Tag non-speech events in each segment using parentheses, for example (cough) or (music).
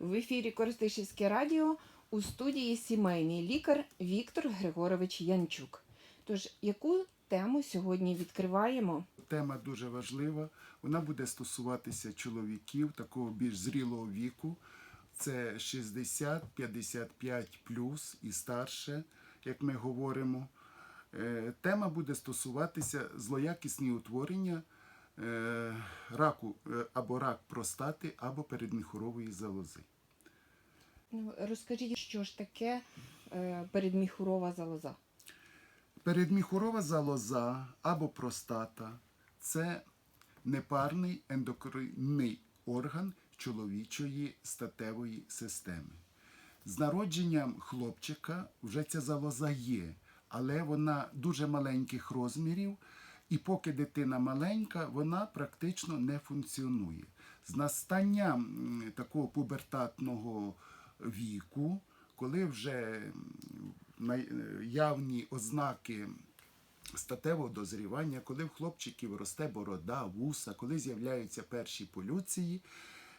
В ефірі Коростишівське радіо у студії сімейний лікар Віктор Григорович Янчук. Тож, яку тему сьогодні відкриваємо? Тема дуже важлива. Вона буде стосуватися чоловіків такого більш зрілого віку. Це 60, 55 плюс і старше, як ми говоримо. Е, Тема буде стосуватися злоякісні утворення раку е, або рак простати, або передміхорової залози. Ну, Розкажіть, що ж таке е, передміхурова залоза? Передміхурова залоза або простата це непарний ендокринний орган чоловічої статевої системи. З народженням хлопчика вже ця залоза є, але вона дуже маленьких розмірів, і поки дитина маленька, вона практично не функціонує. З настанням такого пубертатного віку, коли вже м, наявні ознаки статевого дозрівання, коли в хлопчиків росте борода, вуса, коли з'являються перші полюції,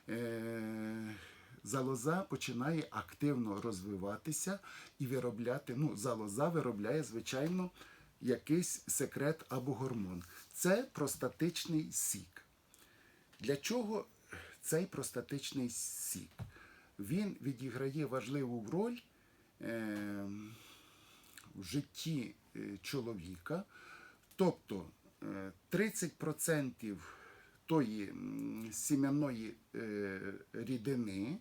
е- залоза починає активно розвиватися і виробляти. Ну, залоза виробляє, звичайно, якийсь секрет або гормон. Це простатичний сік. Для чого цей простатичний сік? Він відіграє важливу роль е, в житті е, чоловіка. Тобто е, 30% тої сім'яної е, рідини,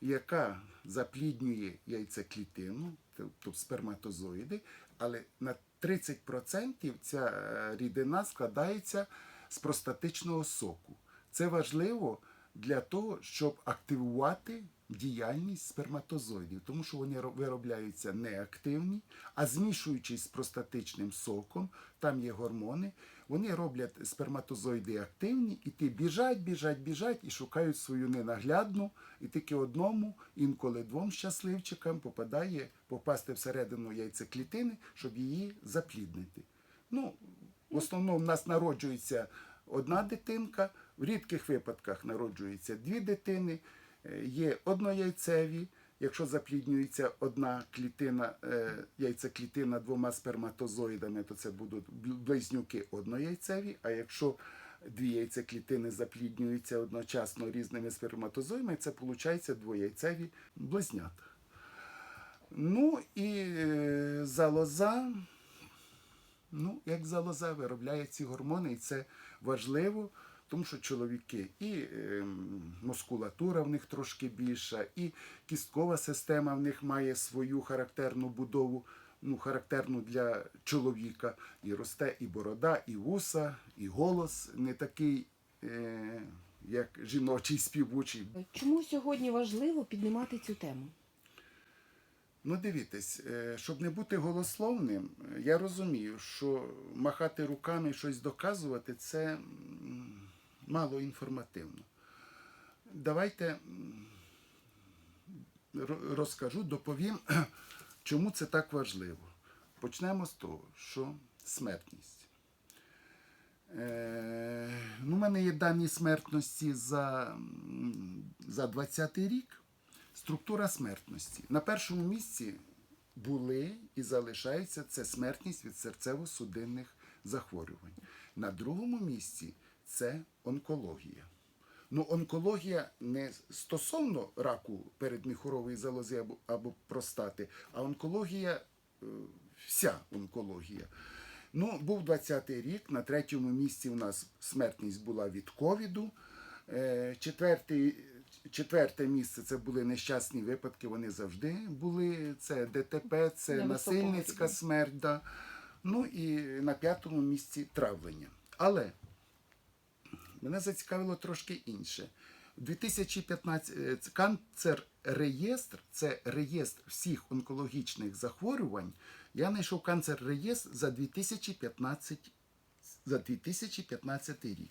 яка запліднює яйцеклітину, тобто сперматозоїди, але на 30% ця е, рідина складається з простатичного соку. Це важливо для того, щоб активувати діяльність сперматозоїдів, тому що вони ро- виробляються неактивні, а змішуючись з простатичним соком, там є гормони, вони роблять сперматозоїди активні, і ті біжать, біжать, біжать і шукають свою ненаглядну, і тільки одному, інколи двом щасливчикам попадає попасти всередину яйцеклітини, щоб її запліднити. Ну, в основному в нас народжується одна дитинка, в рідких випадках народжується дві дитини, е, є однояйцеві. Якщо запліднюється одна клітина, е, яйцеклітина двома сперматозоїдами, то це будуть близнюки однояйцеві. А якщо дві яйцеклітини запліднюються одночасно різними сперматозоїдами, це виходить двояйцеві близнята. Ну і е, залоза, ну, як залоза виробляє ці гормони, і це важливо, тому що чоловіки і е, мускулатура в них трошки більша, і кісткова система в них має свою характерну будову, ну, характерну для чоловіка. І росте і борода, і вуса, і голос не такий, е, як жіночий співучий. Чому сьогодні важливо піднімати цю тему? Ну, дивіться, е, щоб не бути голословним, я розумію, що махати руками і щось доказувати це мало інформативно. Давайте розкажу, доповім, (clears throat) чому це так важливо. Почнемо з того, що смертність. Е, ну, у мене є дані смертності за, за 20 рік. Структура смертності. На першому місці були і залишаються це смертність від серцево-судинних захворювань. На другому місці це онкологія. Ну, онкологія не стосовно раку передміхорової залози або, або простати, а онкологія, е, вся онкологія. Ну, був 20-й рік, на третьому місці у нас смертність була від ковіду. Е, Четвертий, четверте місце це були нещасні випадки, вони завжди були. Це ДТП, це високого насильницька смерть. Да. Ну і на п'ятому місці травлення. Але мене зацікавило трошки інше. У 2015 е, це канцер реєстр це реєстр всіх онкологічних захворювань. Я знайшов канцер реєстр за 2015 за 2015 рік.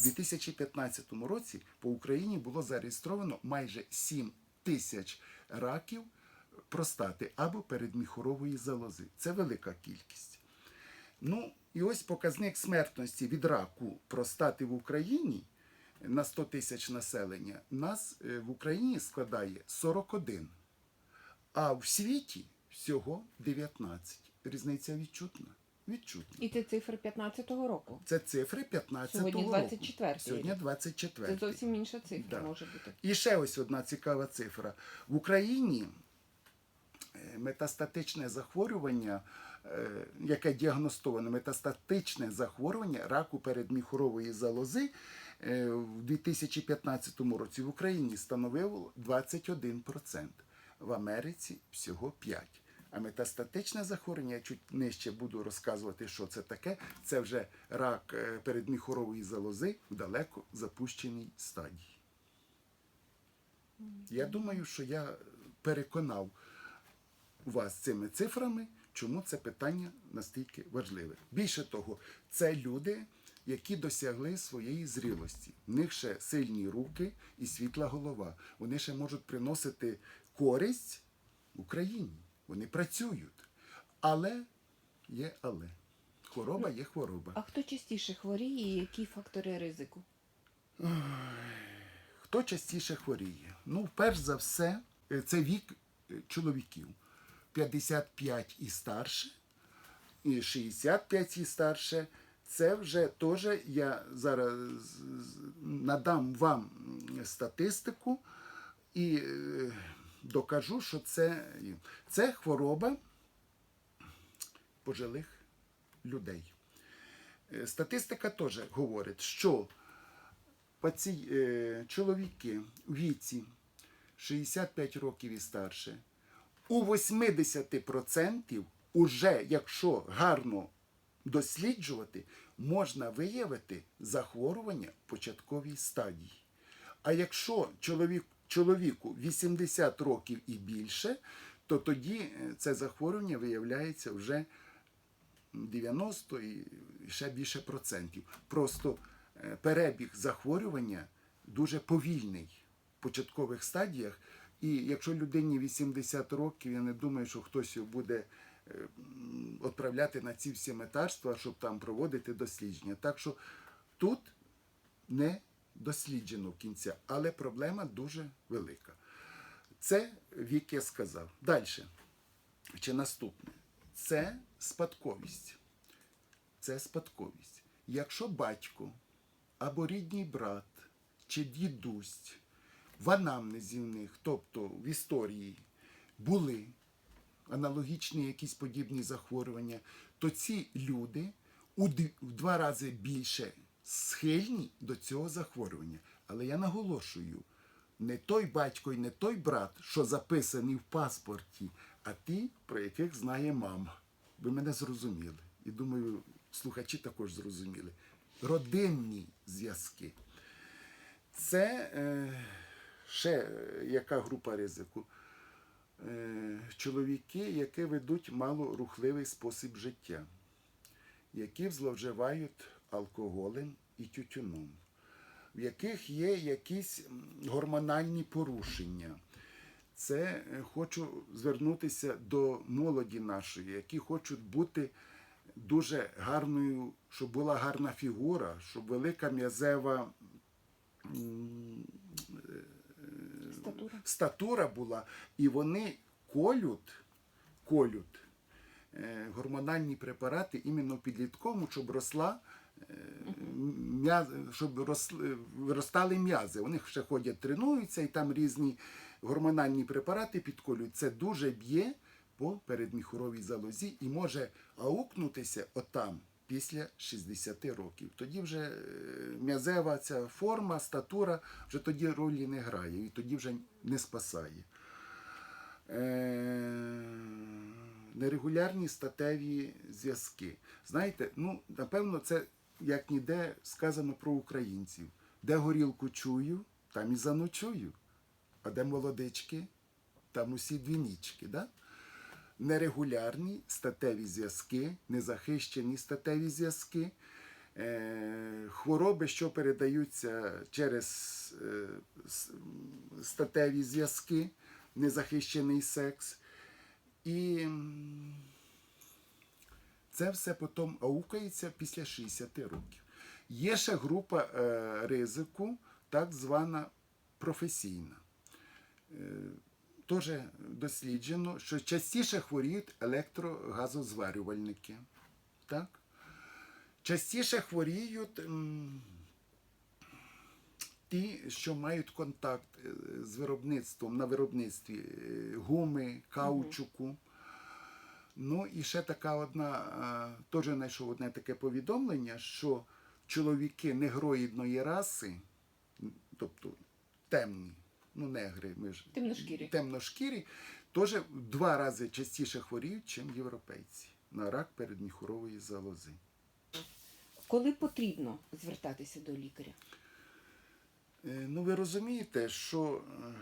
У 2015 році по Україні було зареєстровано майже 7 тисяч раків простати або передміхорової залози. Це велика кількість. Ну, і ось показник смертності від раку простати в Україні на 100 тисяч населення, нас е, в Україні складає 41, а в світі всього 19. Різниця відчутна. Відчутна. І це цифри 15-го року. Це цифри 15 Сьогодні року. 24-й Сьогодні рік. 24. Це зовсім інша цифра Да. може бути. І ще ось одна цікава цифра. В Україні е, метастатичне захворювання, яке діагностоване метастатичне захворювання раку передміхорової залози е, в 2015 році в Україні становило 21%, в Америці всього 5%. А метастатичне захворювання, я чуть нижче буду розказувати, що це таке. Це вже рак е, передміхорової залози в далеко запущеній стадії. Я думаю, що я переконав вас цими цифрами, чому це питання настільки важливе. Більше того, це люди, які досягли своєї зрілості. В них ще сильні руки і світла голова. Вони ще можуть приносити користь Україні. Вони працюють. Але є але. Хвороба є хвороба. А хто частіше хворіє і які фактори ризику? Хто частіше хворіє? Ну, перш за все, е, це вік е, чоловіків. 55 і старше, і 65 і старше. Це вже теж я зараз надам вам статистику і е, докажу, що це, це хвороба пожилих людей. Е, Статистика теж говорить, що е, чоловіки у віці 65 років і старше, у 80% уже, якщо гарно досліджувати, можна виявити захворювання в початковій стадії. А якщо чоловік, чоловіку 80 років і більше, то тоді е, це захворювання виявляється вже 90 і ще більше процентів. Просто е, перебіг захворювання дуже повільний в початкових стадіях. І якщо людині 80 років, я не думаю, що хтось його буде е, відправляти на ці всі метарства, щоб там проводити дослідження. Так що тут не досліджено в кінця, але проблема дуже велика. Це вік я сказав. Далі. Чи наступне? Це спадковість. Це спадковість. Якщо батько або рідний брат чи дідусь в анамнезі в них, тобто в історії, були аналогічні якісь подібні захворювання, то ці люди в два рази більше схильні до цього захворювання. Але я наголошую, не той батько і не той брат, що записаний в паспорті, а ті, про яких знає мама. Ви мене зрозуміли. І думаю, слухачі також зрозуміли. Родинні зв'язки. Це е, ще е, яка група ризику? Е, чоловіки, які ведуть малорухливий спосіб життя, які зловживають алкоголем і тютюном, в яких є якісь гормональні порушення. Це е, хочу звернутися до молоді нашої, які хочуть бути дуже гарною, щоб була гарна фігура, щоб велика м'язева Статура. статура була, і вони колють, колють е, гормональні препарати іменно підлітковому, щоб росла. е, м'яз- щоб росли, виростали м'язи. Вони ще ходять, тренуються, і там різні гормональні препарати підколюють. Це дуже б'є по передміхуровій залозі і може аукнутися отам після 60 років. Тоді вже е, м'язева ця форма, статура вже тоді ролі не грає і тоді вже не спасає. Е, Нерегулярні статеві зв'язки. Знаєте, ну, напевно, це як ніде сказано про українців. Де горілку чую, там і заночую. А де молодички, там усі дві нічки. Да? Нерегулярні статеві зв'язки, незахищені статеві зв'язки, е, хвороби, що передаються через е, статеві зв'язки, незахищений секс. І це все потім аукається після 60 років. Є ще група е, ризику, так звана професійна. Теж досліджено, що частіше хворіють електрогазозварювальники. Так? Частіше хворіють м, ті, що мають контакт е, з виробництвом на виробництві е, гуми, каучуку. Ну і ще така одна, е, теж знайшов одне таке повідомлення, що чоловіки негроїдної раси, тобто темні, ну негри, ми ж Темношкірі. темношкірі, теж в два рази частіше хворіють, ніж європейці на рак передміхурової залози. Коли потрібно звертатися до лікаря? Е, Ну, ви розумієте, що е,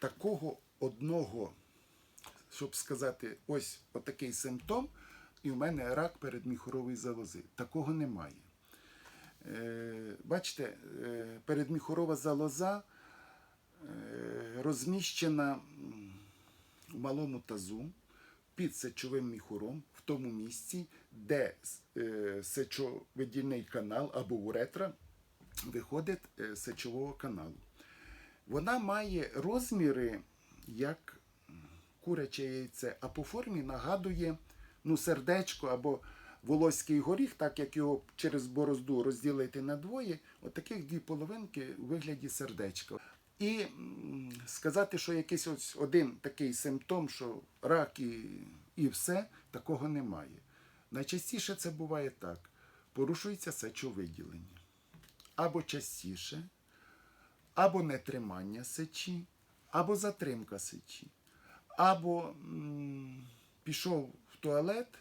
такого одного, щоб сказати, ось отакий симптом, і в мене рак передміхурової залози. Такого немає. Е, Бачите, е, передміхурова залоза е, розміщена в малому тазу під сечовим міхуром в тому місці, де сечовидільний канал або уретра виходить з сечового каналу. Вона має розміри як куряче яйце, а по формі нагадує ну, сердечко або волоський горіх, так як його через борозду розділити на двоє, отаких дві половинки у вигляді сердечка. І сказати, що якийсь ось один такий симптом, що рак і, і все, такого немає. Найчастіше це буває так: порушується сечовиділення. Або частіше, або нетримання сечі, або затримка сечі, або м, пішов в туалет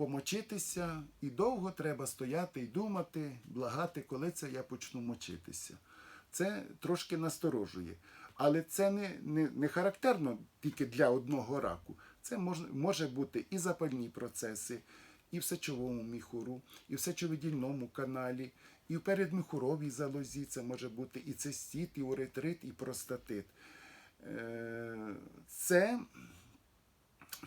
помочитися, і довго треба стояти і думати, благати, коли це я почну мочитися. Це трошки насторожує. Але це не, не, не характерно тільки для одного раку. Це може, може бути і запальні процеси, і в сечовому міхуру, і в сечовидільному каналі, і в передміхуровій залозі. Це може бути і цистит, і уретрит, і простатит. Е, Це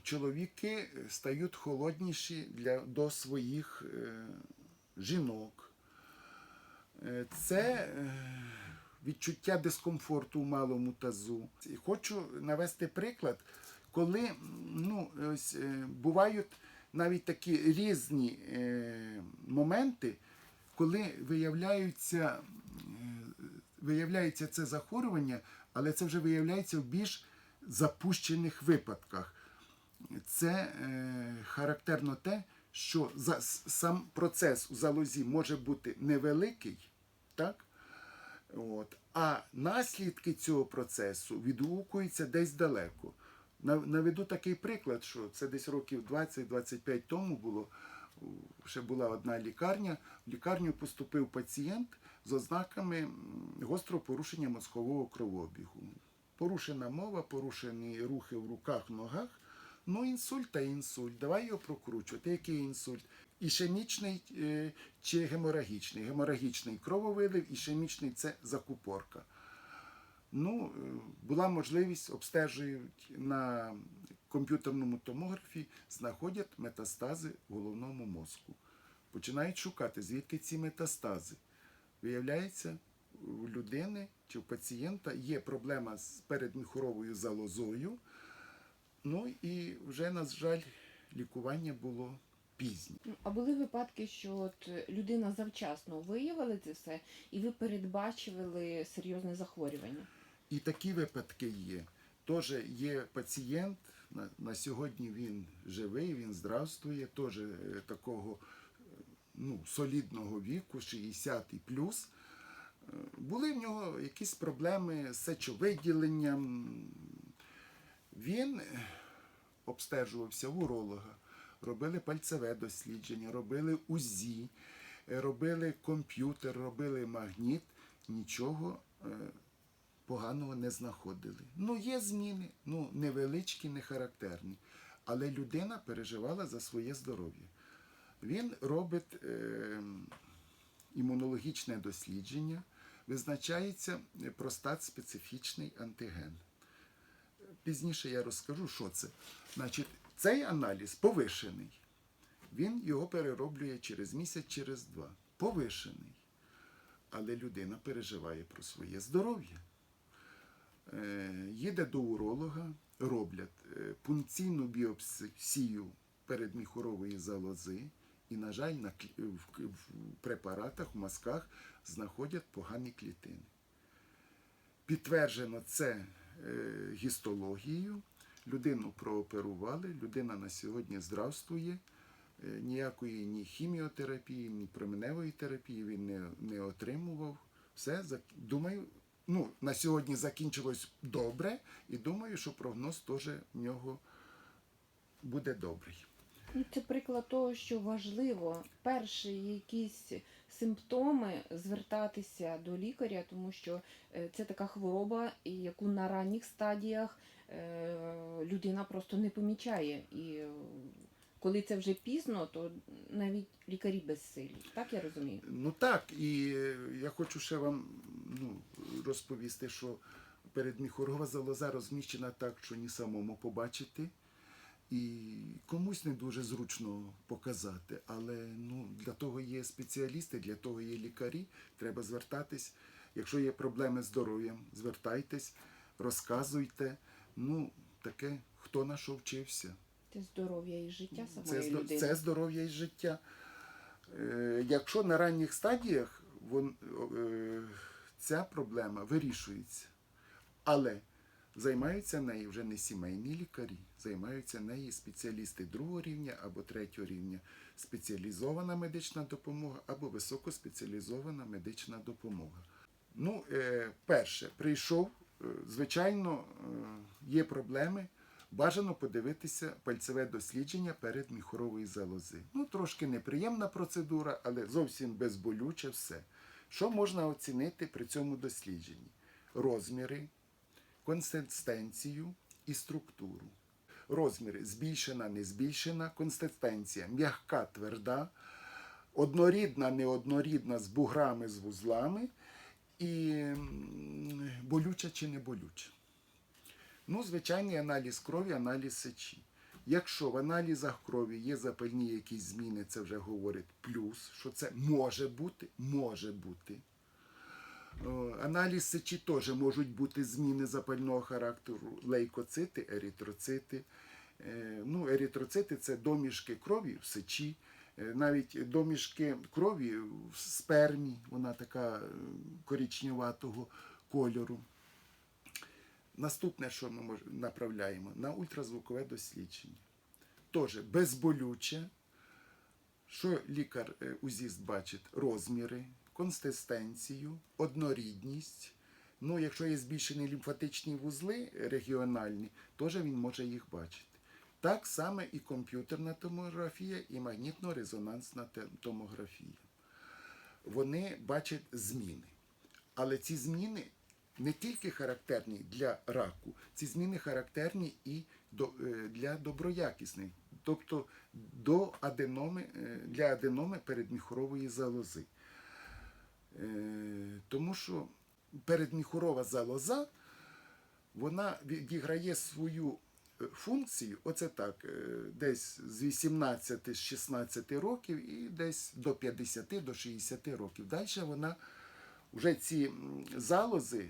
чоловіки стають холодніші для, до своїх е, жінок. Е, Це е, відчуття дискомфорту в малому тазу. І Хочу навести приклад, коли ну, ось, е, бувають навіть такі різні е, моменти, коли виявляються, виявляється це захворювання, але це вже виявляється в більш запущених випадках. Це е, характерно те, що за, сам процес у залозі може бути невеликий, так? От, а наслідки цього процесу відгукуються десь далеко. Наведу такий приклад, що це десь років 20-25 тому було. Ще була одна лікарня. В лікарню поступив пацієнт з ознаками гострого порушення мозкового кровообігу. Порушена мова, порушені рухи в руках, ногах. Ну, інсульт та інсульт. Давай його прокручувати. Який інсульт? Ішемічний е, чи геморагічний? Геморагічний крововилив, ішемічний це закупорка. Ну, е, була можливість, обстежують на комп'ютерному томографі, знаходять метастази в головному мозку. Починають шукати, звідки ці метастази. Виявляється, у людини чи у пацієнта є проблема з передміхуровою залозою. Ну і вже, на жаль, лікування було пізнє. Ну, А були випадки, що от людина завчасно виявила це все, і ви передбачили серйозне захворювання? І такі випадки є. Теж є пацієнт, на, на сьогодні він живий, він здравствує, теж е, такого е, ну, солідного віку, 60 і плюс. Е, Були в нього якісь проблеми з сечовиділенням. Він е, обстежувався в уролога, робили пальцеве дослідження, робили УЗІ, е, робили комп'ютер, робили магніт. Нічого е, поганого не знаходили. Ну, є зміни, ну, невеличкі, не характерні. Але людина переживала за своє здоров'я. Він робить імунологічне дослідження, визначається е, простат-специфічний антиген. Пізніше я розкажу, що це. Значить, цей аналіз повишений. Він його перероблює через місяць, через два. Повишений. Але людина переживає про своє здоров'я. Е, їде до уролога, роблять е, пункційну біопсію передміхорової залози, і, на жаль, в препаратах, в мазках знаходять погані клітини. Підтверджено це е, гістологією. Людину прооперували, людина на сьогодні здравствує. Е, Ніякої ні хіміотерапії, ні променевої терапії він не, не отримував. Все, думаю, ну, на сьогодні закінчилось добре, і думаю, що прогноз теж в нього буде добрий. Ну, Це приклад того, що важливо перші якісь симптоми звертатися до лікаря, тому що е, це така хвороба, яку на ранніх стадіях е, людина просто не помічає. І е, коли це вже пізно, то навіть лікарі безсилі. Так я розумію? Ну так, і я хочу ще вам ну, розповісти, що передміхорова залоза розміщена так, що ні самому побачити. І комусь не дуже зручно показати, але ну, для того є спеціалісти, для того є лікарі. Треба звертатись. Якщо є проблеми з здоров'ям, звертайтесь, розказуйте. Ну, таке, хто на що вчився. Це здоров'я і життя Це, самої здо- людини. це здоров'я і життя. Е, якщо на ранніх стадіях вон, е, ця проблема вирішується, але займаються нею вже не сімейні лікарі, займаються нею спеціалісти другого рівня або третього рівня, спеціалізована медична допомога або високоспеціалізована медична допомога. Ну, е, перше, прийшов, е, звичайно, е, є проблеми. Бажано подивитися пальцеве дослідження перед міхорової залози. Ну, трошки неприємна процедура, але зовсім безболюче все. Що можна оцінити при цьому дослідженні? Розміри, консистенцію і структуру. Розміри збільшена, не збільшена, консистенція м'яка, тверда, однорідна, неоднорідна з буграми, з вузлами, і болюча чи не болюча. Ну, звичайний аналіз крові, аналіз сечі. Якщо в аналізах крові є запальні якісь зміни, це вже говорить плюс, що це може бути, може бути. О, Аналіз сечі теж можуть бути зміни запального характеру, лейкоцити, еритроцити. Е, Ну, еритроцити це домішки крові в сечі, е, навіть домішки крові в спермі, вона така е, коричневатого кольору. Наступне, що ми направляємо, на ультразвукове дослідження. Теж безболюче. Що лікар е, узіст бачить? Розміри, консистенцію, однорідність. Ну, якщо є збільшені лімфатичні вузли регіональні, теж він може їх бачити. Так само і комп'ютерна томографія, і магнітно-резонансна томографія. Вони бачать зміни. Але ці зміни не тільки характерні для раку, ці зміни характерні і е, для доброякісних, тобто до аденоми, е, для аденоми передміхорової залози. Е, Тому що передміхорова залоза вона відіграє свою е, функцію, оце так, е, десь з 18 з 16 років і десь до 50 до 60 років. Далі вона вже ці залози,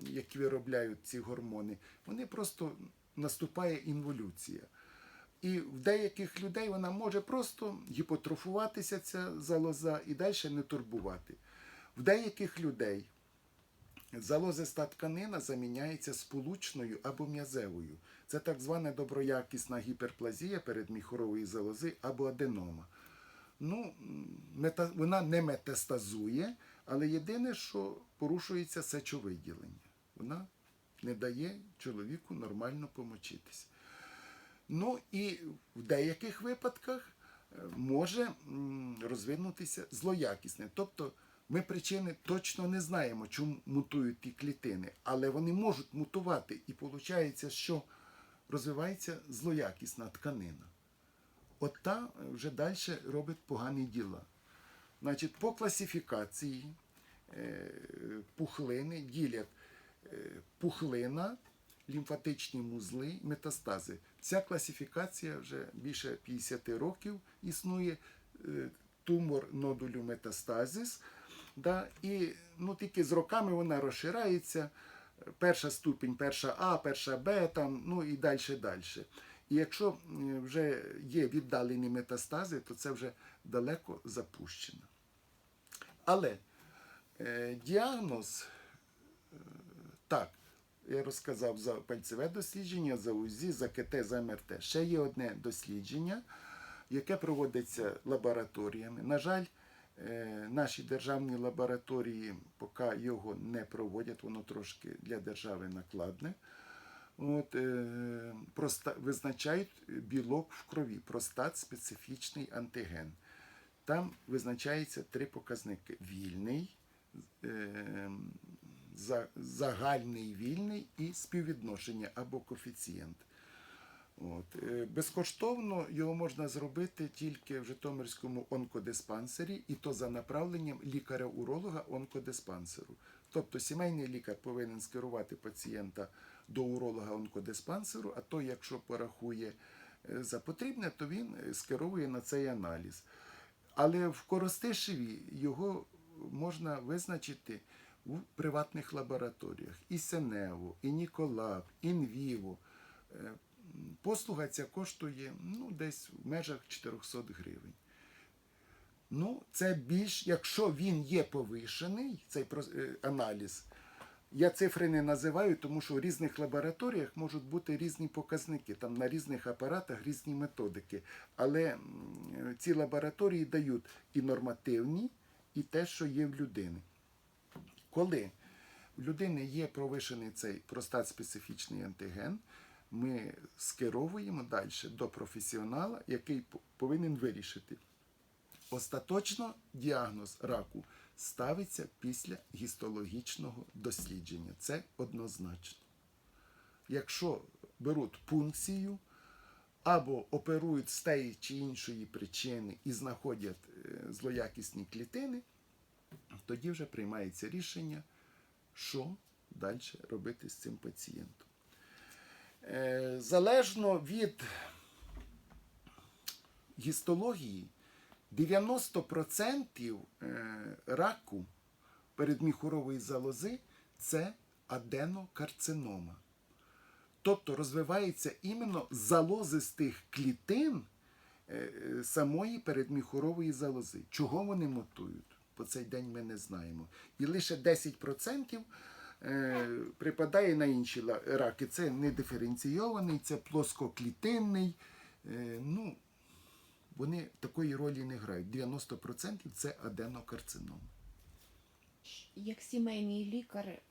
які виробляють ці гормони, вони просто наступає інволюція. І в деяких людей вона може просто гіпотрофуватися, ця залоза, і далі не турбувати. В деяких людей залозиста тканина заміняється сполучною або м'язевою. Це так звана доброякісна гіперплазія передміхорової залози або аденома. Ну, мета, вона не метастазує, але єдине, що порушується сечовиділення. Вона не дає чоловіку нормально помочитися. Ну і в деяких випадках е, може розвинутися злоякісне. Тобто ми причини точно не знаємо, чому мутують ті клітини, але вони можуть мутувати, і виходить, що розвивається злоякісна тканина. От та вже далі робить погані діла. Значить, по класифікації е, пухлини ділять е, пухлина лімфатичні вузли, метастази. Ця класифікація вже більше 50 років існує. Е, Тумор нодулю метастазис. Да, і ну, тільки з роками вона розширається. Перша ступінь, перша А, перша Б, там, ну і далі далі. І якщо вже є віддалені метастази, то це вже далеко запущено. Але е, діагноз е, так, я розказав за пальцеве дослідження, за УЗІ, за КТ, за МРТ. Ще є одне дослідження, яке проводиться лабораторіями. На жаль, е, наші державні лабораторії поки його не проводять, воно трошки для держави накладне. От, е, проста, визначають білок в крові, простат специфічний антиген. Там визначається три показники: вільний, е, загальний вільний і співвідношення або коефіцієнт. От. е, Безкоштовно його можна зробити тільки в Житомирському онкодиспансері, і то за направленням лікаря-уролога онкодиспансеру. Тобто сімейний лікар повинен скерувати пацієнта до уролога онкодиспансеру, а то, якщо порахує е, за потрібне, то він е, скеровує на цей аналіз. Але в Коростишеві його можна визначити в приватних лабораторіях. І Сенево, і Ніколаб, Інвіво. Е, Послуга ця коштує ну, десь в межах 400 гривень. Ну, це більш, якщо він є повишений, цей е, аналіз, я цифри не називаю, тому що в різних лабораторіях можуть бути різні показники, там на різних апаратах різні методики. Але ці лабораторії дають і нормативні, і те, що є в людини. Коли в людини є провишений цей простат-специфічний антиген, ми скеровуємо далі до професіонала, який повинен вирішити. Остаточно діагноз раку ставиться після гістологічного дослідження. Це однозначно. Якщо беруть пункцію або оперують з тієї чи іншої причини і знаходять е, злоякісні клітини, тоді вже приймається рішення, що далі робити з цим пацієнтом. Е, Залежно від гістології, 90% е, раку передміхурової залози це аденокарцинома. Тобто розвивається іменно залозистих клітин е, самої передміхурової залози. Чого вони мотують? По цей день ми не знаємо. І лише 10% е, припадає на інші раки. Це не диференційований, це плоскоклітинний. Е, ну, вони такої ролі не грають. 90% це аденокарцином. Як сімейний лікар, е,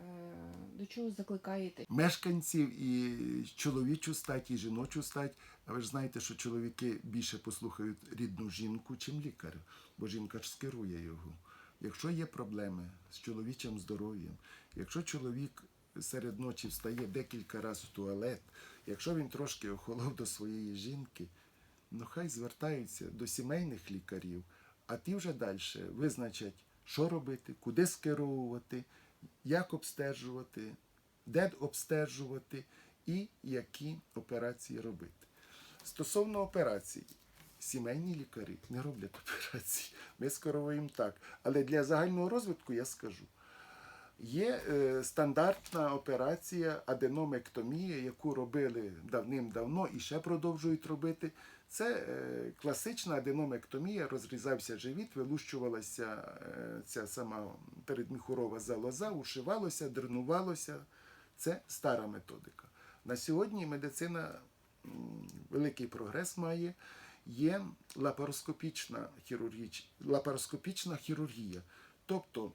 до чого закликаєте? Мешканців і чоловічу стать, і жіночу стать. А ви ж знаєте, що чоловіки більше послухають рідну жінку, чим лікаря, бо жінка ж скерує його. Якщо є проблеми з чоловічим здоров'ям, якщо чоловік серед ночі встає декілька разів в туалет, якщо він трошки охолов до своєї жінки, ну хай звертаються до сімейних лікарів, а ті вже далі визначать, що робити, куди скеровувати, як обстежувати, де обстежувати і які операції робити. Стосовно операцій, сімейні лікарі не роблять операції. Ми скеровуємо так. Але для загального розвитку я скажу. Є е, стандартна операція аденомектомія, яку робили давним-давно і ще продовжують робити. Це е, класична аденомектомія, розрізався живіт, вилущувалася е, ця сама передміхурова залоза, ушивалося, дренувалося. Це стара методика. На сьогодні медицина м, великий прогрес має. Є лапароскопічна, хірургіч... лапароскопічна хірургія. Тобто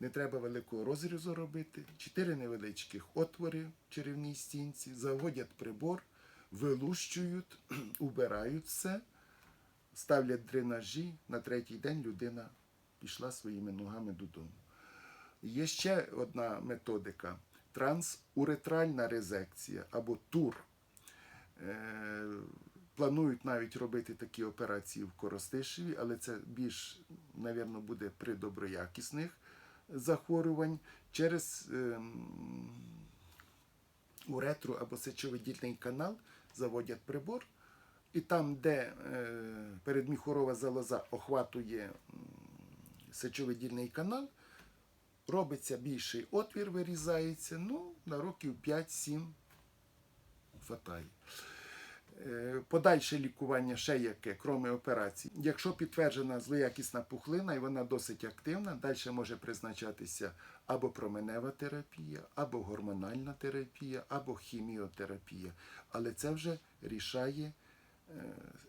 не треба великого розрізу робити, чотири невеличких отвори в черевній стінці, заводять прибор, вилущують, (clears throat) убирають все, ставлять дренажі. На третій день людина пішла своїми ногами додому. Є ще одна методика трансуретральна резекція або ТУР. Е, Планують навіть робити такі операції в Коростишеві, але це більш, напевно, буде при доброякісних захворювань через ем, уретру або сечовидільний канал, заводять прибор, і там, де е, передміхурова залоза охватує сечовидільний канал, робиться більший отвір, вирізається, ну, на років 5-7 хватає. Е, Подальше лікування ще яке, крім операцій. Якщо підтверджена злоякісна пухлина і вона досить активна, далі може призначатися або променева терапія, або гормональна терапія, або хіміотерапія. Але це вже рішає е,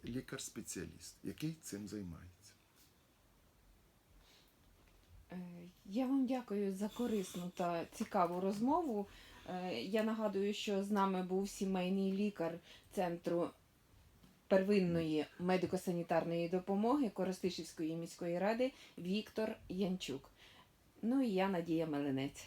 лікар-спеціаліст, який цим займається. Е, Я вам дякую за корисну та цікаву розмову. Е, Я нагадую, що з нами був сімейний лікар центру первинної медико-санітарної допомоги Коростишівської міської ради Віктор Янчук. Ну і я Надія Меленець.